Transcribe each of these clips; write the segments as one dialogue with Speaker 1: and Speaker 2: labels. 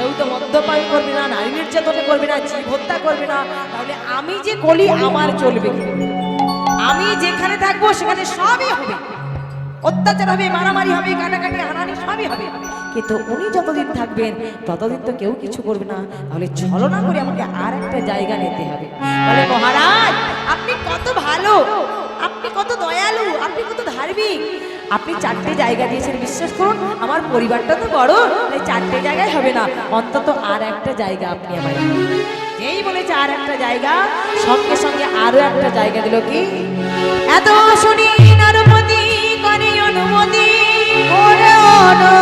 Speaker 1: কেউ তো মদ্যপান করবে না, নারী নির্যাতন করবে না, জীব হত্যা করবে না। তাহলে আমি যে কলি, আমার চলবে আমি যেখানে থাকব, সেখানে সবই হবে। অত্যাচার হবে, মারামারি হবে কাটাকাটি হানানি সবই হবে। কিন্তু উনি যতদিন থাকবেন, ততদিন তো কেউ কিছু করবে না। তাহলে ছলনা করে আমাকে আর একটা জায়গা নিতে হবে। তাহলে মহারাজ, আপনি কত ভালো, আপনি কত দয়ালু, আপনি কত ধার্মিক। আপনি চারটে জায়গা দিয়েছেন বিশ্বাস করুন, আমার পরিবারটা তো বড় তাই চারটে জায়গায় হবে না। অন্তত আর একটা জায়গা আপনি আমার এই বলেছে আর একটা জায়গা, সঙ্গে সঙ্গে আরও একটা জায়গা দিল কি? এত শুনি অনুমতি করে অনুমতি করে কাঞ্চনে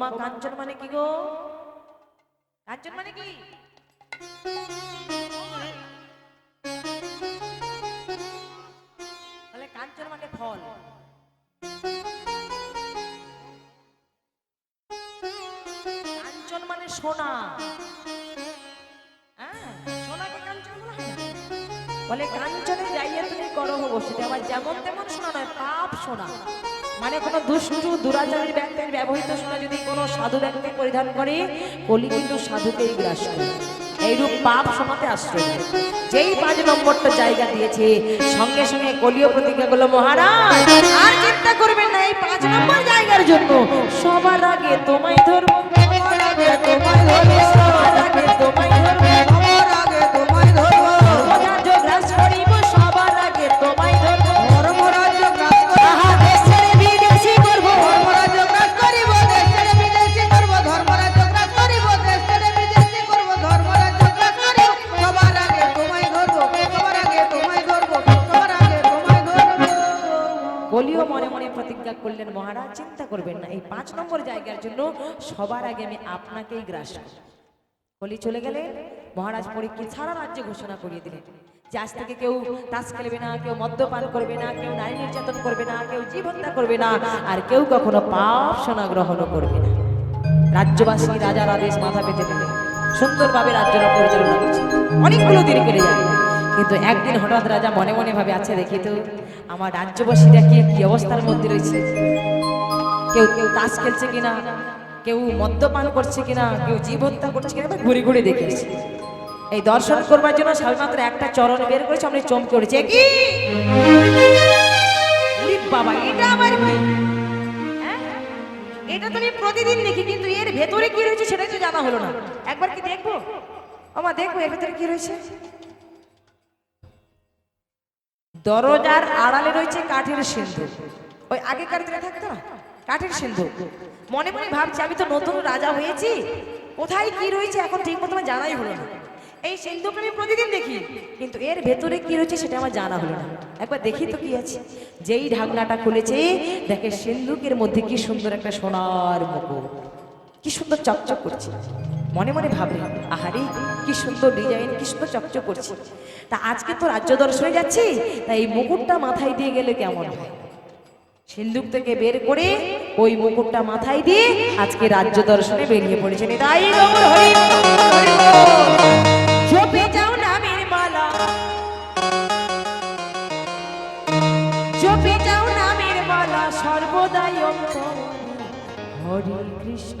Speaker 1: মা কাঞ্চন মানে কি গো? কাঞ্চন মানে কি? তাহলে কাঞ্চন মানে ফল। কাঞ্চন মানে সোনা। হ্যাঁ, বলা কাঞ্চনে যাইয়া তুমি করো বসে আবার যেমন তেমন সোনা নয় পাপ সোনা। মানে কোনো দুষ্টু, দুরাচারী ব্যক্তির ব্যবহৃত সোনা যদি কোনো সাধু ব্যক্তি পরিধান করে, কলি কিন্তু সাধুকেই গ্রাস করে। এইরূপ পাপ সোনাতে আশ্রয় যেই পাঁচ নম্বরটা জায়গা দিয়েছে, সঙ্গে সঙ্গে কলিও প্রতিজ্ঞা করল, মহারাজ, আর চিন্তা করবেন না, এই পাঁচ নম্বর জায়গার জন্য সবার আগে তোমায় ধরবো তোমায় ধরবো এই পাঁচ নম্বর জায়গার জন্য সবার আগে আমি আপনাকেই গ্রাস। বলি চলে গেলে মহারাজ পরীক্ষিত সারা রাজ্যে ঘোষণা করিয়ে দিলেন যে আজ থেকে কেউ তাস খেলবে না, কেউ মদ্যপান করবে না, কেউ নারী নির্যাতন করবে না, কেউ জীব করবে না, আর কেউ কখনো পাপ সোনা গ্রহণও করবে না। রাজ্যবাসী রাজার আদেশ মাথা পেতে দিলেন সুন্দরভাবে রাজ্যটা পরিচালনা করছে। অনেকগুলো দিন কেটে যায় কিন্তু একদিন হঠাৎ রাজা মনে মনে ভাবে আছে দেখি তো, আমার রাজ্যবাসীরা কি কি অবস্থার মধ্যে রয়েছে? কেউ কেউ তাস খেলছে কিনা? কেউ মদ্যপান করছে কিনা? কেউ জীব হত্যা করছে কিনা? ঘুরে ঘুরে দেখেছি এই দর্শন করবার জন্য সবেমাত্র একটা চরণ বের করেছে আমরা চমকে উঠেছে। কি? বাবা, এটা আবার হ্যাঁ? এটা তো আমি প্রতিদিন দেখি, কিন্তু এর ভেতরে কি রয়েছে সেটাই তো জানা হলো না। একবার কি দেখব? আমা দেখব, এর ভেতরে কি রয়েছে? দরজার আড়ালে রয়েছে কাঠের সিন্ধু। ওই আগেকার দিনে থাকতো না? কাঠের সিন্ধু। মনে মনে ভাবছি, আমি তো নতুন রাজা হয়েছি। কোথায় কি রয়েছে এখন ঠিক মতো জানাই হলো না। এই সিন্ধুকে আমি প্রতিদিন দেখি। কিন্তু এর ভেতরে কি রয়েছে সেটা আমার জানা হলো না। একবার দেখি তো কি আছে। যেই ঢাকনাটা খুলেছে, দেখে সিন্ধুকের মধ্যে কি সুন্দর একটা সোনার মুকুট। কি সুন্দর চকচক করছে। মনে মনে ভাবলেন আহারে, কি সুন্দর ডিজাইন কি সুন্দর চকচক করছে। তা আজকে তো রাজ্য দর্শনে যাচ্ছি তা এই মুকুটটা মাথায় দিয়ে গেলে কেমন হয়? সিন্ধুক থেকে বের করে ওই মুকুটটা মাথায় দিয়ে আজকে রাজ্য দর্শনে বেরিয়ে পড়েছেন তাই যাও নামের নামের সর্বদাই হরে কৃষ্ণ।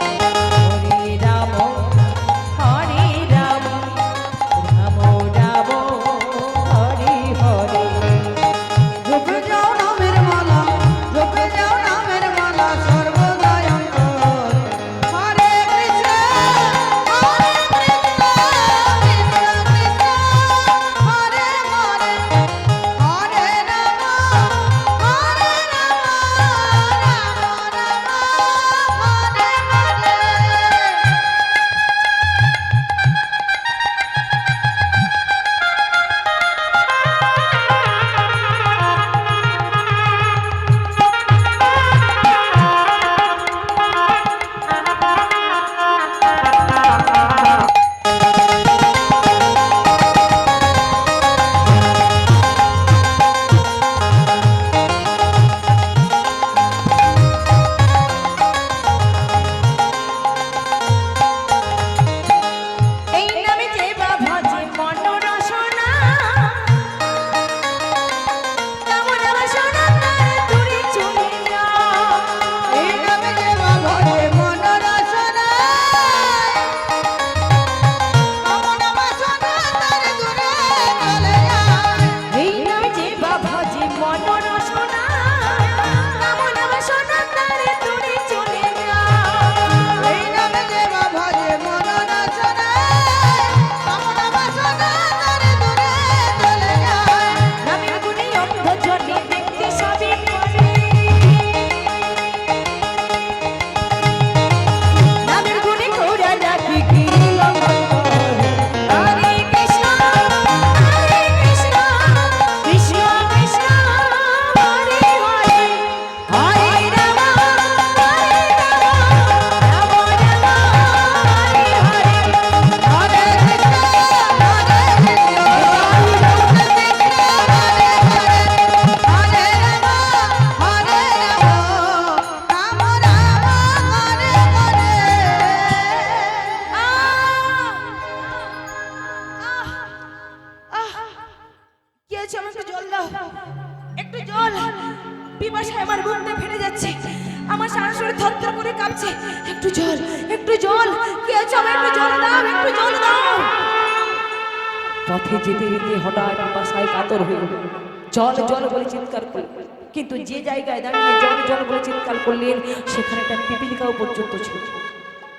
Speaker 1: বলে চিৎকার করল কিন্তু যে জায়গায় দাঁড়িয়ে জল জল বলে চিৎকার করলেন, সেখানে একটা পিপিলিকাও পর্যন্ত ছিল।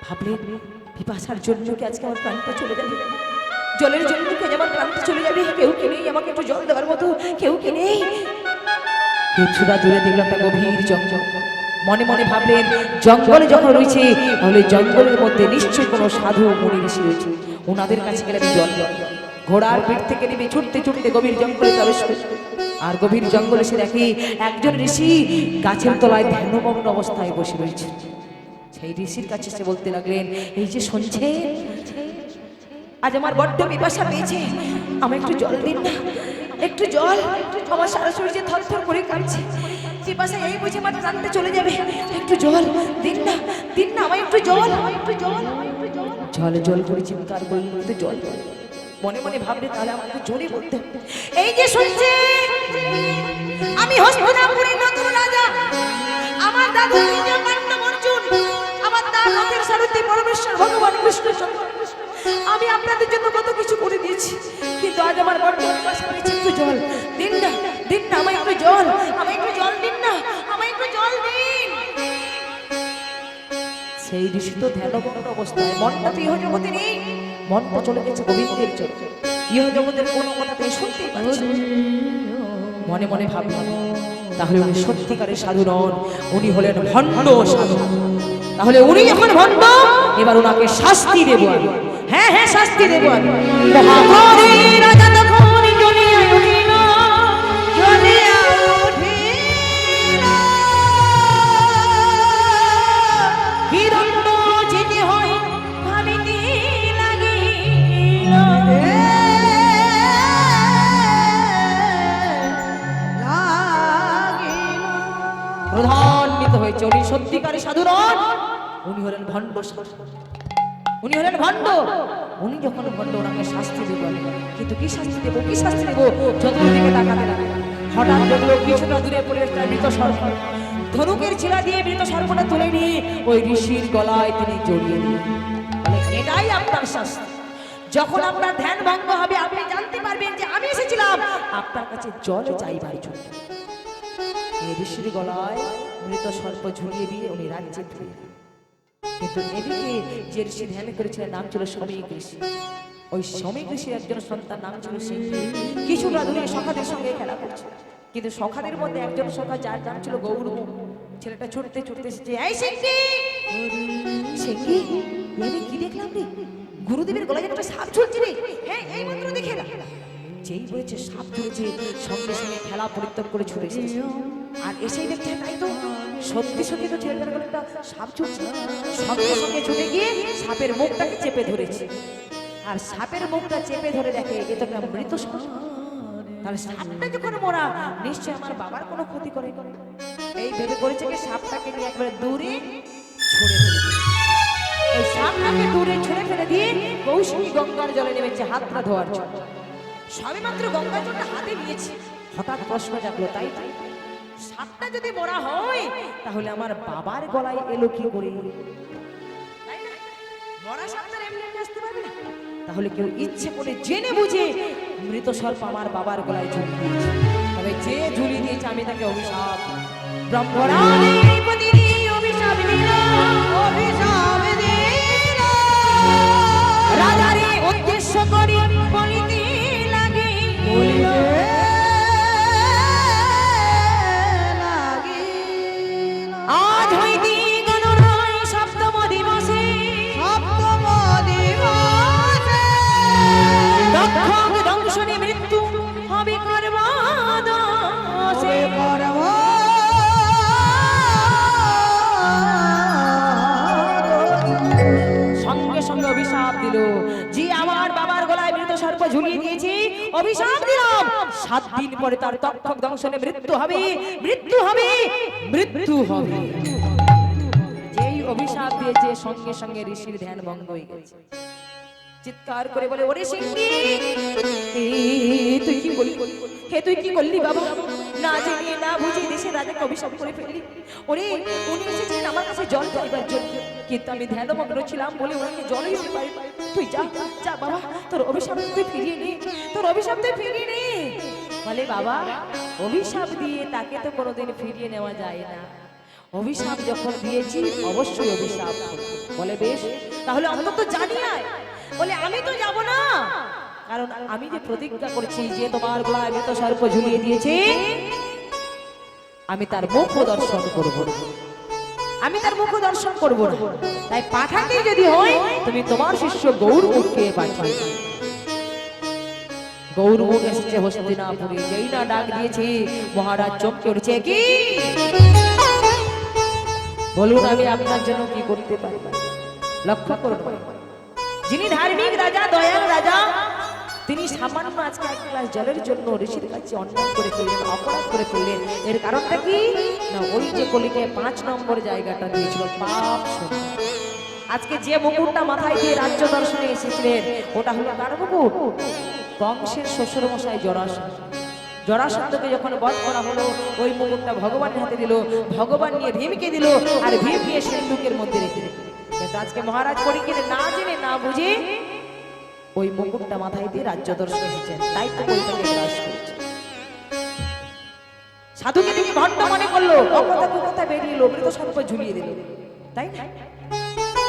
Speaker 1: ভাবলেন, পিপাসার জন্য কি আজকে আমার প্রাণটা চলে যাবে? জলের জন্য কি আমার প্রাণটা চলে যাবে? কেউ কি নেই আমাকে একটু জল দেওয়ার মতো? কেউ কি নেই? কিছুটা দূরে দেখলাম একটা গভীর জঙ্গল। মনে মনে ভাবলেন, জঙ্গলে যখন রয়েছে, তাহলে জঙ্গলের মধ্যে নিশ্চয়ই কোনো সাধু মুনি ঋষি রয়েছে। ওনাদের কাছে গেলে আমি জল। ঘোড়ার পিঠ থেকে নেমে ছুটতে ছুটতে গভীর জঙ্গলে প্রবেশ করল। আর গভীর জঙ্গলে সে দেখে একজন ঋষি গাছের তলায় ধ্যানমগ্ন অবস্থায় বসে রয়েছে। সেই ঋষির কাছে সে বলতে লাগলেন, এই যে শুনছে আজ আমার বড্ড পিপাসা পেয়েছে। আমায় একটু জল দিন না। একটু জল। আমার সারা শরীর থরথর করে কাঁপছে। পিপাসা এই বুঝে আমার প্রাণটা চলে যাবে। একটু জল দিন না দিন না, আমায় একটু জল একটু জল জল। জল করে চিৎকার বলতে জল জল। মনে মনে ভাবলে তাহলে আমাকে জোরে বলতে। এই যে শুনছে, আমি হস্তিনাপুরের নতুন রাজা। আমার দাদু নিজ পাণ্ডব অর্জুন আমার তার রথের সারথি পরমেশ্বর ভগবান কৃষ্ণ আমি আপনাদের জন্য কত কিছু করে দিয়েছি, কিন্তু আজ আমার বড্ড পিপাসা পেয়েছে একটু জল। দিন না দিন না, আমায় একটু জল, আমায় একটু জল দিন না, আমায় একটু জল দিন। সেই ঋষি তো ধ্যানমগ্ন অবস্থায় মনটা ইহ জগতে নেই। মনটা চলে গেছে, গোবিন্দের জন্য ইহ জগতের কোনো কথা তিনি শুনতেই পাচ্ছেন মনে মনে ভাবলাম তাহলে উনি সত্যিকারের সাধু নন, উনি হলেন ভণ্ড সাধু। তাহলে উনি যখন ভণ্ড, এবার ওনাকে শাস্তি দেবো হ্যাঁ হ্যাঁ শাস্তি দেবো আমি। প্রধান্বিত হয়েছে, উনি সত্যিকারের সাধু উনি হলেন ভণ্ড উনি হলেন ভণ্ড। উনি যখন ভণ্ড, ওনাকে শাস্তি দেবো। কিন্তু কি শাস্তি দেবো? কি শাস্তি দেবো? চতুর্দিকে তাকাতে লাগল হঠাৎ দেখল কিছুটা দূরে পড়ে মৃত সর্প ধনুকের ছিলা দিয়ে মৃত সর্পটা তুলে নিয়ে ওই ঋষির গলায় তিনি জড়িয়ে দিলেন। এটাই আপনার শাস্তি। যখন আপনার ধ্যান ভঙ্গ হবে, আপনি জানতে পারবেন যে আমি এসেছিলাম। আপনার কাছে জল চাইবার জন্য। ঋষির গলায় মৃত সর্প ঝুলিয়ে দিয়ে উনি রাজ্যে কিন্তু এদিকে যে ঋষি ধ্যান করেছিলেন, নাম ছিল শ্রমিক ঋষি। ওই শ্রমিক ঋষির একজন সন্তান, নাম ছিল সিংহী। কিছুটা দূরে সখাদের সঙ্গে খেলা করছে কিন্তু সখাদের মধ্যে একজন সখা, যার নাম ছিল গৌরব ছেলেটা ছুটতে ছুটতে এসেছে, এই সিংহী! আমি কি দেখলাম রে? গুরুদেবের গলায় যেন সাপ ঝুলছে রে। হ্যাঁ এই দেখে এলাম। যেই বলেছে, সাপ ঝুলছে সঙ্গে সঙ্গে খেলা পরিত্যাগ করে ছুটে এসেছে। আর এসেই দেখছে তাই তো সত্যি সত্যি তো ছেলেটার একটা সাপ ঝুলছে সঙ্গে সঙ্গে ছুটে গিয়ে সাপের মুখটাকে চেপে ধরেছে। আর সাপের মুখটা চেপে ধরে দেখে, এ তো একটা মৃত সাপ। তাহলে সাপটা যখন মরা নিশ্চয় আমার বাবার কোনো ক্ষতি করে। এই ভেবে করেছে কি সাপটাকে নিয়ে একবারে দূরে ছুড়ে ফেলে। এই সাপটাকে দূরে ছুঁড়ে ফেলে দিয়ে কৌশিকী গঙ্গার জলে নেমেছে হাতটা ধোয়ার জন্য। সবে মাত্র গঙ্গার জলটা হাতে নিয়েছে। হঠাৎ প্রশ্ন জাগলো, তাই সাপটা যদি মরা হয়, তাহলে আমার বাবার গলায় এলো কি করে? মরা না। তাহলে কেউ ইচ্ছে করে জেনে বুঝে মৃত সর্প আমার বাবার গলায় ঝুলিয়ে দিয়েছে। তবে যে ঝুলি দিয়েছে আমি তাকে অভিশাপ। অভিশাপ
Speaker 2: অভিশাপ
Speaker 1: রাজারে উদ্দেশ্য করি লাগে গলায় ঝুলিয়ে দিয়েছি। অভিশাপ দিলাম। সাত দিন পরে তার তক্ষক দংশনে মৃত্যু হবে। মৃত্যু হবে। মৃত্যু হবে। যেই অভিশাপ দিয়েছে, সঙ্গে সঙ্গে ঋষির ধ্যান ভঙ্গ হয়ে গেছে। চিৎকার করে বলে, ওরে সিংহী তুই কি বলি? হে, তুই কি বললি বাবা? না জেনে, না বুঝে দেশের রাজাকে অভিশাপ করে ফেললি ওরে, উনি এসেছিলেন আমার কাছে জল চাইবার জন্য। কিন্তু আমি ধ্যানমগ্ন ছিলাম বলে ওনাকে জল দিতে পারি তুই যা যা বাবা, তোর অভিশাপ তুই ফিরিয়ে নে, তোর অভিশাপ তুই ফিরিয়ে নে। বলে, বাবা, অভিশাপ দিয়ে তাকে তো কোনোদিন ফিরিয়ে নেওয়া যায় না। অভিশাপ যখন দিয়েছি, অবশ্যই অভিশাপ বলে, বেশ, তাহলে অন্তত জানি আয়। বলে, আমি তো যাব না। কারণ আমি যে প্রতিজ্ঞা করেছি যে তোমার গলায় মৃত সর্প ঝুলিয়ে দিয়েছি আমি তার মুখ দর্শন করব। আমি তার মুখ দর্শন করব না তাই পাঠাকে যদি হয়, তুমি তোমার শিষ্য গৌর মুখকে পাঠিয়ে দিও। গৌরমুখ এসেছে হস্তিনাপুরে যেই না ডাক দিয়েছে, মহারাজ চমকে উঠছে, কি বলুন, আমি আপনার জন্য কি করতে পারি লক্ষ্য করুন যিনি ধার্মিক রাজা, দয়াল রাজা তিনি সামান্য আজকে এক গ্লাস জলের জন্য ঋষির কাছে অন্যায় করে ফেললেন, অপরাধ করে ফেললেন। এর কারণটা কি? না, ওই যে কলিকে পাঁচ নম্বর জায়গাটা দিয়েছিল, পাপ আজকে যে মুকুটটা মাথায় দিয়ে রাজ্য দর্শনে এসেছিলেন, ওটা হলো কার মুকুট? কংসের শ্বশুর মশাই জরাসন্ধ। জরাসন্ধকে যখন বধ করা হলো, ওই মুকুটটা ভগবানের হাতে দিল, ভগবান নিয়ে ভীমকে দিল, আর ভীম নিয়ে সিন্ধুকের মধ্যে রেখে দিল। আজকে মহারাজ পরীক্ষিত না জেনে, না বুঝে ওই মুকুটটা মাথায় দিয়ে রাজ্য দর্শন এসেছেন তাই তো সাধুকে দেখে ভণ্ড মনে করল, অকথা বেরিয়ে মৃত সর্প ঝুলিয়ে দিল। তাই না?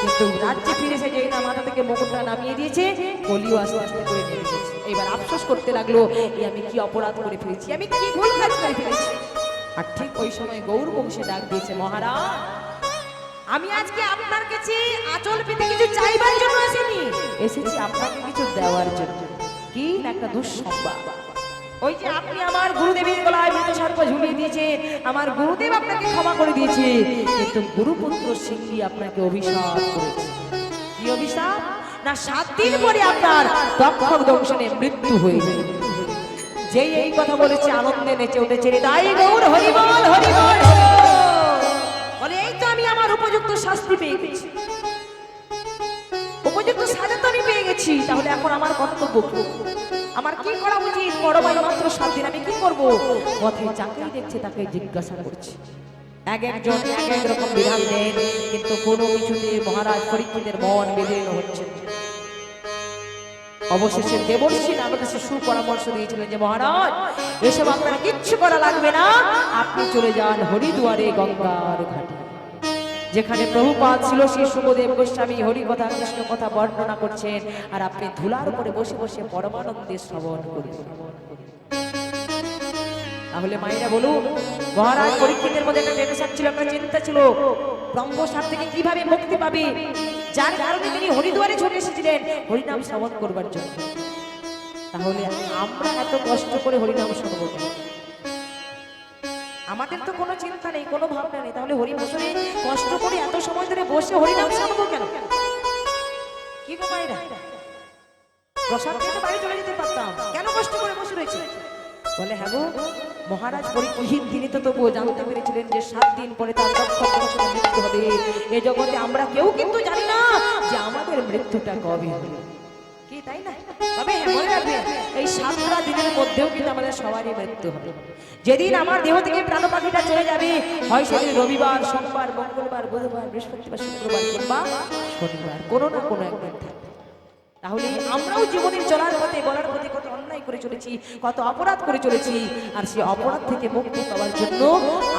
Speaker 1: কিন্তু রাজ্যে ফিরে এসে যেই না মাথা থেকে মুকুটটা নামিয়ে দিয়েছে, কলিও আস্তে আস্তে করে এবার আফসোস করতে লাগল, এই আমি কি অপরাধ করে ফেলেছি? আমি কি ভুল কাজ করে আর ঠিক ওই সময় গৌর বংশে ডাক দিয়েছে, মহারাজ! আমি আজকে আপনার কাছে আচল পেতে কিছু চাইবার জন্য আসিনি। এসেছি আপনাকে কিছু দেওয়ার জন্য। কি একটা দুঃসংবাদ। ওই যে আপনি আমার গুরুদেবের গলায় মৃত সর্প ঝুলিয়ে দিয়েছেন আমার গুরুদেব আপনাকে ক্ষমা করে দিয়েছে কিন্তু গুরুপুত্র সিংহী আপনাকে অভিশাপ করেছে। কি অভিশাপ? না সাত দিন পরে আপনার দক্ষক দংশনে মৃত্যু হয়ে যাবে যেই এই কথা বলেছে আনন্দে নেচে উঠেছে তাই গৌর হরিবল হরিবল। উপযুক্ত শাস্তি পেয়ে গেছি। উপযুক্ত সাজা তো আমি পেয়ে গেছি, তাহলে এখন আমার কর্তব্য? আমার কি করা উচিত? বড় ভাই মাত্র সাত দিন, আমি কি করব? পথে যাকেই দেখছে তাকে জিজ্ঞাসা করছি। এক একজন, এক এক রকম বিধান দেন কিন্তু কোনো কিছুতে মহারাজ পরীক্ষিতের মন বেঁধে হচ্ছে। অবশেষে দেবর্ষী আমার কাছে সুপরামর্শ দিয়েছিলেন যে, মহারাজ, এসব আপনার কিচ্ছু করা লাগবে না। আপনি চলে যান হরিদুয়ারে গঙ্গার ঘাটে। যেখানে প্রভুপাদ ছিল সেই সুখদেব গোস্বামী হরি কথা কৃষ্ণ কথা বর্ণনা করছেন। আর আপনি ধুলার উপরে বসে বসে পরমানন্দে শ্রবণ করছেন তাহলে মায়েরা বলুন, মহারাজ পরীক্ষিতের মধ্যে একটা টেনশন ছিল, একটা চিন্তা ছিল। ব্রহ্মসার থেকে কীভাবে মুক্তি পাবে? যার কারণে তিনি হরিদ্বারে ছুটে এসেছিলেন, হরিনাম শ্রবণ করবার জন্য। তাহলে আমরা এত কষ্ট করে হরিনাম শুনব কেন? আমাদের তো কোনো চিন্তা নেই, কোনো ভাবনা নেই। তাহলে হরি বসরে কষ্ট করে এত সময় ধরে বসে হরিনাম শুনব কেন? কি গো মায়েরা? প্রসাদ খেয়ে তো বাড়ি চলে যেতে পারতাম। কেন কষ্ট করে বসে রয়েছে? বলে হ্যাঁ গো, মহারাজ পরীক্ষিত তিনি তো তবুও জানতে পেরেছিলেন যে সাত দিন পরে তার দক্ষ মৃত্যু হবে। এ জগতে আমরা কেউ কিন্তু জানি না যে আমাদের মৃত্যুটা কবে হবে। কি, তাই না? তবে হ্যাঁ মনে রাখবে এই সাতটা দিনের মধ্যেও কিন্তু আমাদের সবারই মৃত্যু হবে। যেদিন আমার দেহ থেকে প্রাণ পাখিটা চলে যাবে, হয় সেদিন রবিবার, সোমবার, মঙ্গলবার, বুধবার, বৃহস্পতিবার, শুক্রবার, কিংবা শনিবার, কোনো না কোনো একদিন থাকবে। তাহলে আমরাও জীবনের চলার পথে, বলার পথে কত অন্যায় করে চলেছি, কত অপরাধ করে চলেছি, আর সেই অপরাধ থেকে মুক্তি পাওয়ার জন্য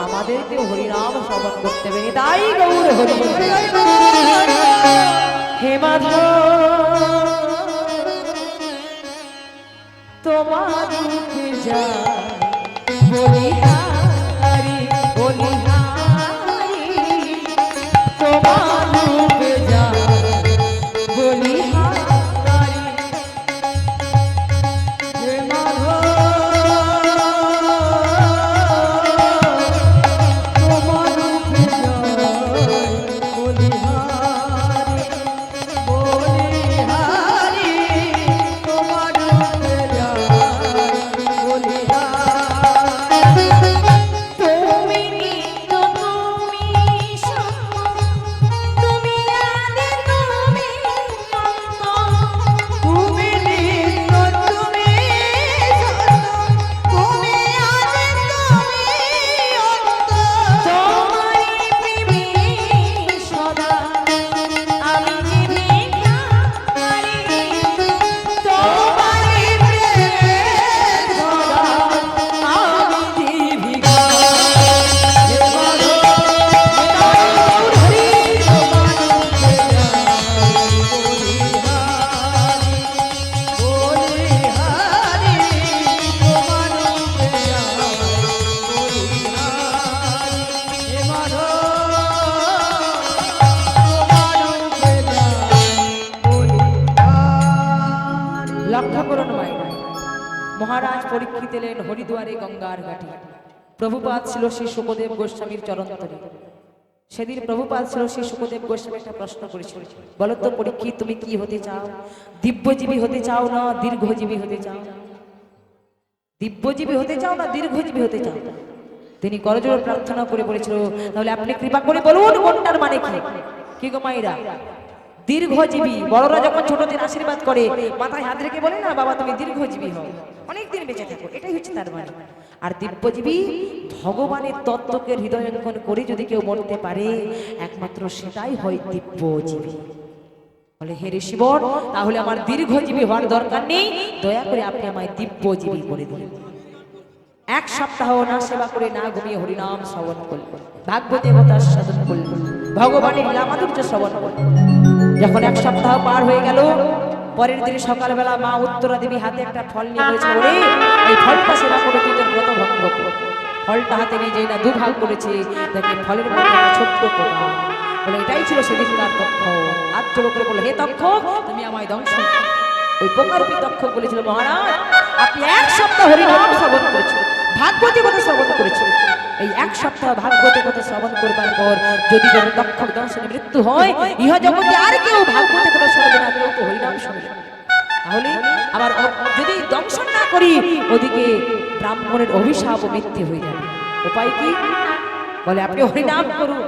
Speaker 1: আমাদেরকে হরিনাম শ্রবণ করতে হবে। তাই গৌর হরি হে মাধব! লক্ষ্য করুন মায়েরা মহারাজ পরীক্ষিত এলেন হরিদ্বারে গঙ্গার ঘাটে। প্রভুপাদ ছিল শ্রী সুখদেব গোস্বামীর চরণতলে সেদিন প্রভুপাদ ছিল শ্রী সুখদেব গোস্বামী একটা প্রশ্ন করেছিল। বলো তো পরীক্ষিত, তুমি কি হতে চাও? দিব্যজীবী হতে চাও না দীর্ঘজীবী হতে চাও? দিব্যজীবী হতে চাও না দীর্ঘজীবী হতে চাও? তিনি করজোড় প্রার্থনা করে বলেছিল, তাহলে আপনি কৃপা করে বলুন কোনটার মানে কি? কি গো মাইরা? দীর্ঘজীবী। বড়রা যখন ছোটদের আশীর্বাদ করে, মাথায় হাত রেখে বলে, না, বাবা, তুমি দীর্ঘজীবী হও। অনেক দিন বেঁচে থাকো। এটাই হচ্ছে তার মানে আর দিব্যজীবী ভগবানের তত্ত্বকে হৃদয়ঙ্কন করে যদি কেউ মরতে পারে, একমাত্র সেটাই হয় দিব্যজীবী। বলে, হে ঋষিবর, তাহলে আমার দীর্ঘজীবী হওয়ার দরকার নেই। দয়া করে আপনি আমায় দিব্যজীবী করে দিন। এক সপ্তাহ না সেবা করে না ঘুমিয়ে হরিনাম শ্রবণ করল ভাগ্য দেবতার সাধন করল ভগবানের লীলামাধুর্য শ্রবণ করল যখন এক সপ্তাহ পার হয়ে গেল, পরের দিন সকালবেলা মা উত্তরা দেবী হাতে একটা ফল নিয়ে ওরে, এই ফলটা সেবা করে তুই তোর ব্রত ভঙ্গ ফলটা হাতে নিয়ে না দুভাগ করেছে দেখে ফলের ছোট্ট পোকা। বলে, এটাই ছিল সেদিনকার তথ্য হাত জোড়ো করে বলে হে তক্ষ, তুমি আমায় করো। ওই প্রকারূপী তক্ষক বলেছিল, মহারাজ, আপনি এক সপ্তাহ হরিনাম শ্রবণ করেছেন ভাগবতী কথা শ্রবণ করেছেন এই এক সপ্তাহ ভাগবতী কথা শ্রবণ করবার পর যদি কোনো তক্ষক দংশনে মৃত্যু হয়, ইহ জগতে আর কেউ ভাগবতী কথা শুনবে না তো হরিনাম শুনবে না। তাহলে আবার যদি দংশন না করি, ওদিকে ব্রাহ্মণের অভিশাপ ও মিথ্যে হয়ে যাবে। উপায় কি? বলে, আপনি হরিনাম করুন।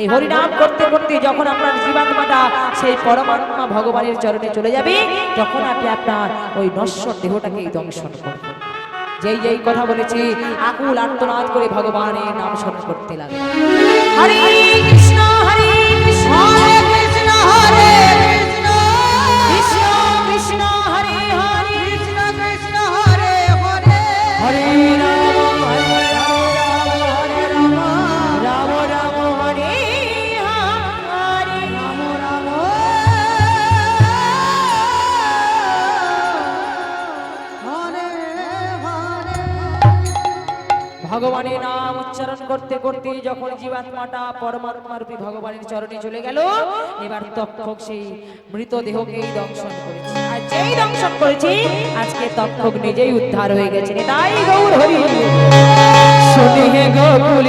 Speaker 1: এই হরিনাম করতে করতে যখন আপনার জীবাত্মাটা সেই পরমাত্মা ভগবানের চরণে চলে যাবে, তখন আপনি আপনার ওই নশ্বর দেহটাকে দংশন করবেন। যেই যেই কথা বলেছি আকুল আর্তনাদ করে ভগবানের নাম স্মরণ করতে লাগে হরে করতে যখন জীবাত্মাটা পরমাত্মা রূপী ভগবানের চরণে চলে গেল, এবার তক্ষক সেই মৃতদেহকেই দংশন করেছে। আর যেই দংশন করেছে, আজকে তক্ষক নিজেই উদ্ধার হয়ে গেছে। তাই গৌর হরি শুনে হে গোকুল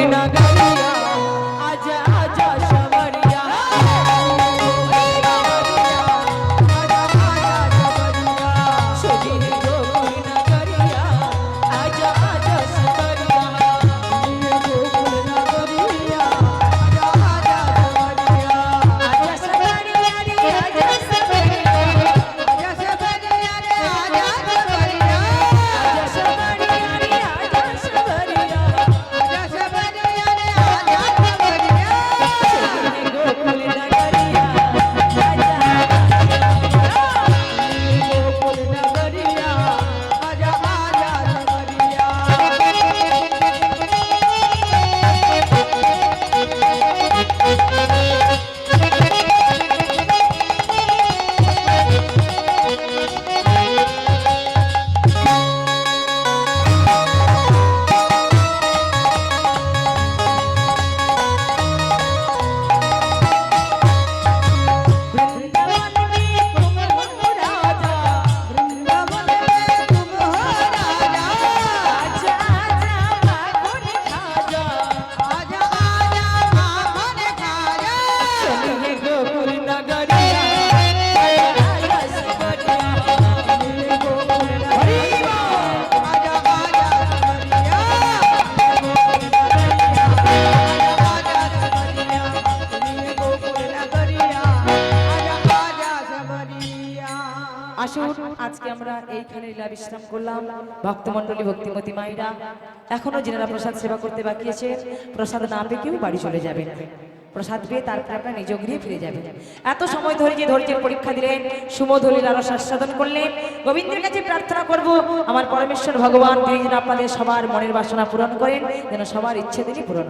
Speaker 1: এইখানে লীলা বিশ্রাম করলাম। ভক্তমণ্ডলী, ভক্তিমতী মাইরা এখনও যারা প্রসাদ সেবা করতে বাকি আছে প্রসাদ না পেয়ে কেউ বাড়ি চলে যাবেন। প্রসাদ পেয়ে তারপরে আপনার নিজ গৃহে ফিরে যাবেন। এত সময় ধরে যে ধৈর্যের পরীক্ষা দিলেন সুমধুলীর আরও সাধন করলেন। গোবিন্দের কাছে প্রার্থনা করব, আমার পরমেশ্বর ভগবান, তিনি যেন আপনাদের সবার মনের বাসনা পূরণ করেন, যেন সবার ইচ্ছে তিনি পূরণ।